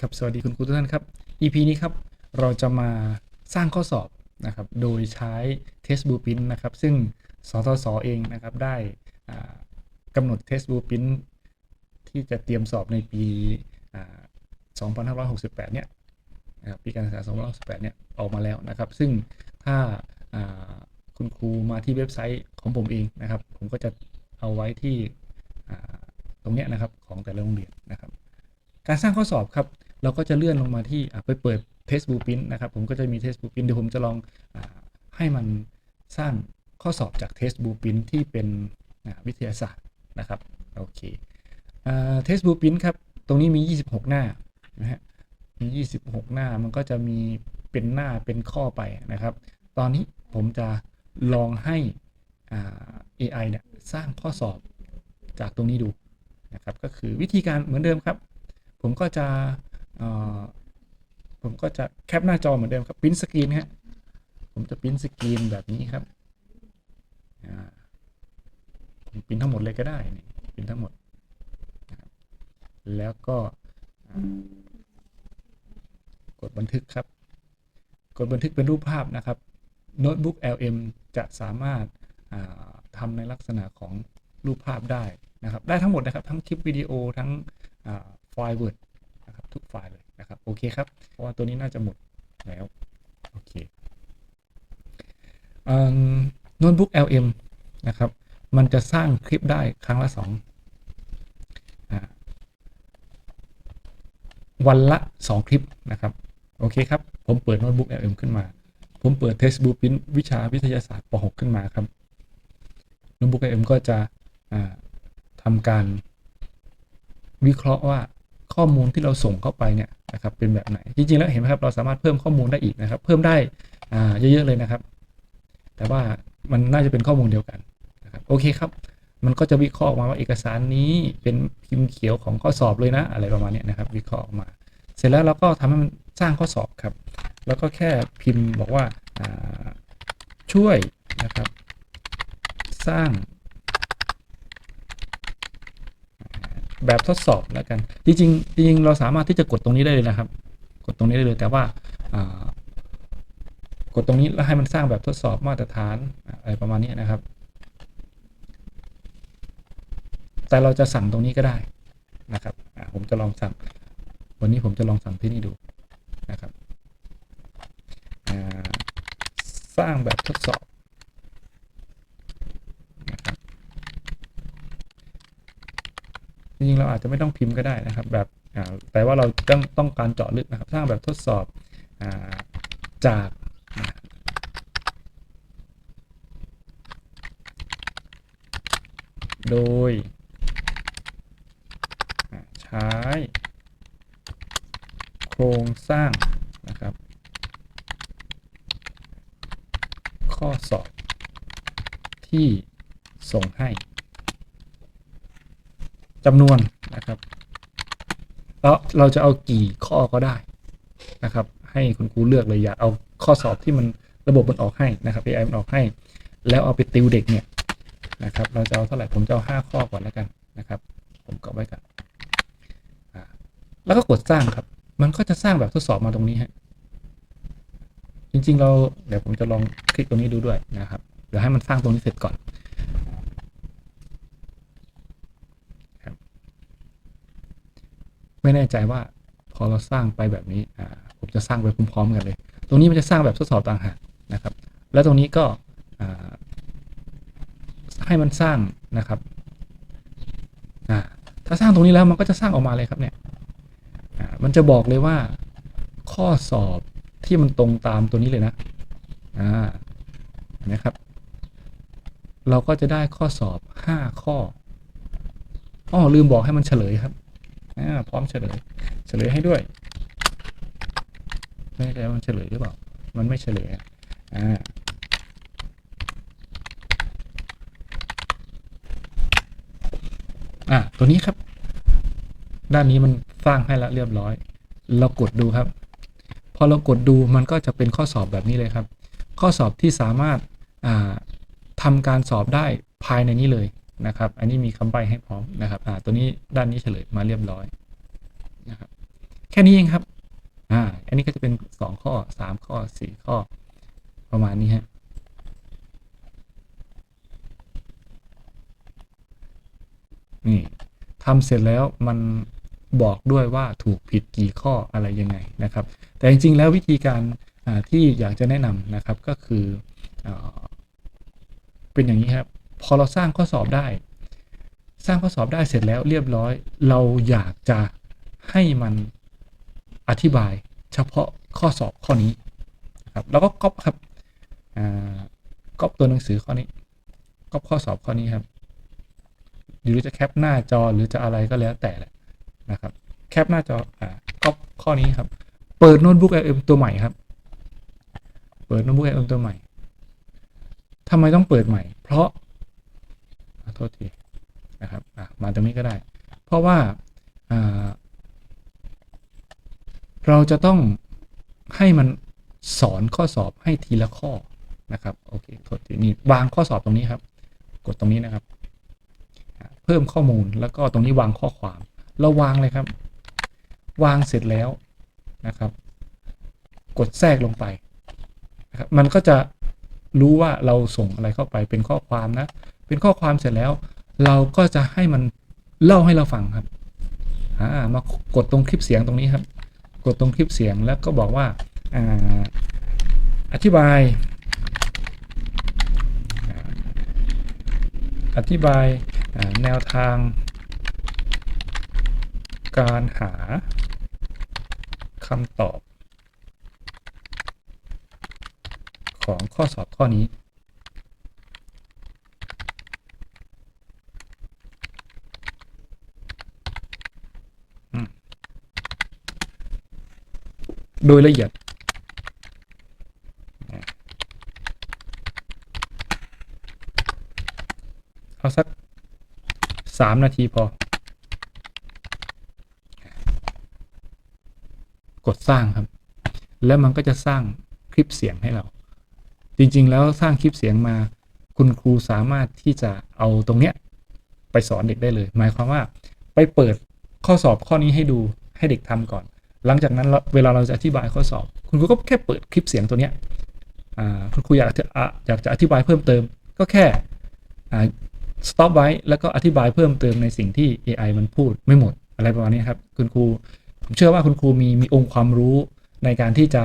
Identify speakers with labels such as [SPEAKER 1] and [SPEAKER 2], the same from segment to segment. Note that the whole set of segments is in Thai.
[SPEAKER 1] ครับสวัสดีคุณครูทุกท่านครับ EP นี้ครับเราจะมาสร้างข้อสอบนะครับโดยใช้ Test Blueprint นะครับซึ่งสทศเองนะครับได้กำหนด Test Blueprint ที่จะเตรียมสอบในปี 2568 เนี่ยนะครับปีการศึกษา 2568 เนี่ยออกมาแล้วนะครับ ซึ่งถ้าคุณครูมาที่เว็บไซต์ของผมเองนะครับ ผมก็จะเอาไว้ที่ตรงนี้นะครับของแต่ละโรงเรียนนะครับการสร้างข้อสอบครับ เราก็จะเลื่อนลงมาที่ไปเปิด Test Blueprint นะครับผมก็จะมี Test Blueprint เดี๋ยวผมจะลองอให้มันสร้างข้อสอบจาก Test Blueprint ที่เป็นวิทยาศาสตร์นะครับโอเคอ่า Test Blueprint ครับ ตรงนี้มี 26 หน้านะฮะมี 26 หน้ามันก็จะมีเป็นหน้าเป็นข้อไปนะครับ ตอนนี้ผมจะลองให้ AI เนี่ยสร้างข้อสอบจากตรงนี้ดูนะครับก็คือวิธีการเหมือนเดิมครับ ผมก็จะ ผมก็จะแคปหน้าจอเหมือนเดิมครับพิมพ์สกรีนฮะผมจะพิมพ์สกรีนแบบนี้ครับพิมพ์ทั้งหมดเลยก็ได้นี่พิมพ์ทั้งหมด แล้วก็กดบันทึกครับ กดบันทึกเป็นรูปภาพนะครับโน้ตบุ๊ก LM จะสามารถาทำในลักษณะของรูปภาพได้นะครับ ได้ทั้งหมดนะครับ ทั้งคลิปวิดีโอทั้งไฟล์ Word นะครับทุก ไฟล์เลยนะครับโอเคครับเพราะว่าตัวนี้น่าจะหมดแล้วโอเคโน้ตบุ๊ก LM นะครับ มันจะสร้างคลิปได้ครั้งละ2อ่าวันละ 2 คลิปนะครับ โอเคครับ ผมเปิดโน้ตบุ๊ก LM ขึ้นมา ผมเปิด Test Blueprint วิชาวิทยาศาสตร์ป .6 ขึ้นมาครับโน้ตบุ๊ก LM ก็จะทำการวิเคราะห์ว่า ข้อมูลที่เราส่งเข้าไปเนี่ยนะครับเป็นแบบไหน จริงๆ แล้วเห็นไหมครับเราสามารถเพิ่มข้อมูลได้อีกนะครับ เพิ่มได้เยอะๆเลยนะครับ แต่ว่ามันน่าจะเป็นข้อมูลเดียวกันนะครับโอเคครับ มันก็จะวิเคราะห์ออกมาว่าเอกสารนี้เป็นพิมพ์เขียวของข้อสอบเลยนะอะไรประมาณนี้นะครับ วิเคราะห์ออกมา เสร็จแล้วเราก็ทำให้มันสร้างข้อสอบครับ แล้วก็แค่พิมพ์บอกว่าอ่าช่วยนะครับ สร้าง แบบทดสอบแล้วกัน จริงๆจริงเราสามารถที่จะกดตรงนี้ได้เลยนะครับ กดตรงนี้ได้เลยแต่ว่า กดตรงนี้แล้วให้มันสร้างแบบทดสอบมาตรฐานอะไรประมาณนี้นะครับ แต่เราจะสั่งตรงนี้ก็ได้นะครับผมจะลองสั่ง วันนี้ผมจะลองสั่งที่นี่ดูนะครับสร้างแบบทดสอบ จริงๆเราอาจจะไม่ต้องพิมพ์ก็ได้นะครับ แบบแต่ว่าเราต้องต้องการเจาะลึกนะครับสร้างแบบทดสอบอาจากโดยใช้โครงสร้างนะครับ ข้อสอบที่ส่งให้ จำนวนนะครับแล้วเราจะเอากี่ข้อก็ได้นะครับ ให้คุณครูเลือกเลยอยากเอาข้อสอบที่มันระบบมันออกให้นะครับ AI มันออกให้ แล้วเอาไปติวเด็กเนี่ยนะครับ เราจะเอาเท่าไหร่ผมจะเอาห้าข้อก่อนแล้วกันนะครับ ผมก็ไว้กันอ่าแล้วก็กดสร้างครับ มันก็จะสร้างแบบทดสอบมาตรงนี้ฮะจริงๆเราเดี๋ยวผมจะลองคลิกตรงนี้ดูด้วยนะครับเดี๋ยวให้มันสร้างตรงนี้เสร็จก่อน ไม่แน่ใจว่าพอเราสร้างไปแบบนี้อ่าผมจะสร้างไปพร้อมๆกันเลย ตรงนี้มันจะสร้างแบบทดสอบต่างหากนะครับ แล้วตรงนี้ก็อ่าให้มันสร้างนะครับถ้าสร้างตรงนี้แล้วมันก็จะสร้างออกมาเลยครับเนี่ยอ่ามันจะบอกเลยว่าข้อสอบที่มันตรงตามตัวนี้เลยนะ อ่านะครับ เราก็จะได้ข้อสอบ 5 ข้อ อ้อลืมบอกให้มันเฉลยครับ อ่าพร้อมเฉลย เฉลยให้ด้วยไม่แน่ใจว่ามันเฉลยหรือเปล่า มันไม่เฉลยอ่าอ่าตัวนี้ครับ ด้านนี้มันสร้างให้แล้วเรียบร้อย เรากดดูครับ พอเรากดดูมันก็จะเป็นข้อสอบแบบนี้เลยครับ ข้อสอบที่สามารถาทำการสอบได้ภายในนี้เลย นะครับ อันนี้มีคำใบ้ให้พร้อมนะครับอ่าตัวนี้ด้านนี้เฉลยมาเรียบร้อยนะครับแค่นี้เองครับอ่าอันนี้ก็จะเป็นสองข้อสามข้อสี่ข้อ ประมาณนี้ฮะนี่ทำเสร็จแล้วมันบอกด้วยว่าถูกผิดกี่ข้ออะไรยังไงนะครับ แต่จริงๆ แล้ววิธีการที่อยากจะแนะนำนะครับก็คืออเป็นอย่างนี้ครับ พอเราสร้างข้อสอบได้ สร้างข้อสอบได้เสร็จแล้วเรียบร้อย เราอยากจะให้มันอธิบายเฉพาะข้อสอบข้อนี้ครับแล้วก็ก๊อปครับก๊อปตัวหนังสือข้อนี้ก๊อปข้อสอบข้อนี้ครับหรือจะแคปหน้าจอหรือจะอะไรก็แล้วแต่แหละนะครับแคปหน้าจออ่าก๊อปข้อนี้ครับ เปิดโน้ตบุ๊ก LM ตัวใหม่ครับ เปิดโน้ตบุ๊ก LM ตัวใหม่ทำไมต้องเปิดใหม่ เพราะ ทษทีนะครับมาตรงนี้ก็ได้ เพราะว่าอ่าเราจะต้องให้มันสอนข้อสอบให้ทีละข้อนะครับโอเคโทษทีนี่วางข้อสอบตรงนี้ครับ กดตรงนี้นะครับ เพิ่มข้อมูลแล้วก็ตรงนี้วางข้อความ เราวางเลยครับ วางเสร็จแล้วนะครับ กดแทรกลงไปนะครับมันก็จะรู้ว่าเราส่งอะไรเข้าไปเป็นข้อความนะ เป็นข้อความเสร็จแล้ว เราก็จะให้มันเล่าให้เราฟังครับอ่ามากดตรงคลิปเสียงตรงนี้ครับ กดตรงคลิปเสียงแล้วก็บอกว่าอ่าอธิบาย อธิบายแนวทาง การหาคำตอบ ของข้อสอบข้อนี้ โดยละเอียด เอาสักสามนาทีพอ กดสร้างครับ แล้วมันก็จะสร้างคลิปเสียงให้เรา จริงๆ แล้วสร้างคลิปเสียงมา คุณครูสามารถที่จะเอาตรงเนี้ย ไปสอนเด็กได้เลย หมายความว่า ไปเปิดข้อสอบข้อนี้ให้ดูให้เด็กทำก่อน หลังจากนั้นเวลาเราจะอธิบายข้อสอบ คุณครูก็แค่เปิดคลิปเสียงตัวเนี้ยคุณครูอยากจะอยากจะอธิบายเพิ่มเติม ก็แค่ stop ไว้แล้วก็อธิบายเพิ่มเติมในสิ่งที่ AI มันพูดไม่หมดอะไรประมาณนี้ครับคุณครูผมเชื่อว่าคุณครูมีมีองค์ความรู้ในการที่จะ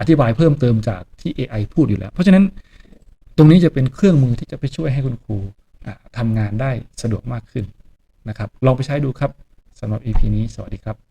[SPEAKER 1] อธิบายเพิ่มเติมจากที่ AI พูดอยู่แล้ว เพราะฉะนั้นตรงนี้จะเป็นเครื่องมือที่จะไปช่วยให้คุณครูทำงานได้สะดวกมากขึ้นนะครับ ลองไปใช้ดูครับสำหรับ EP นี้ สวัสดีครับ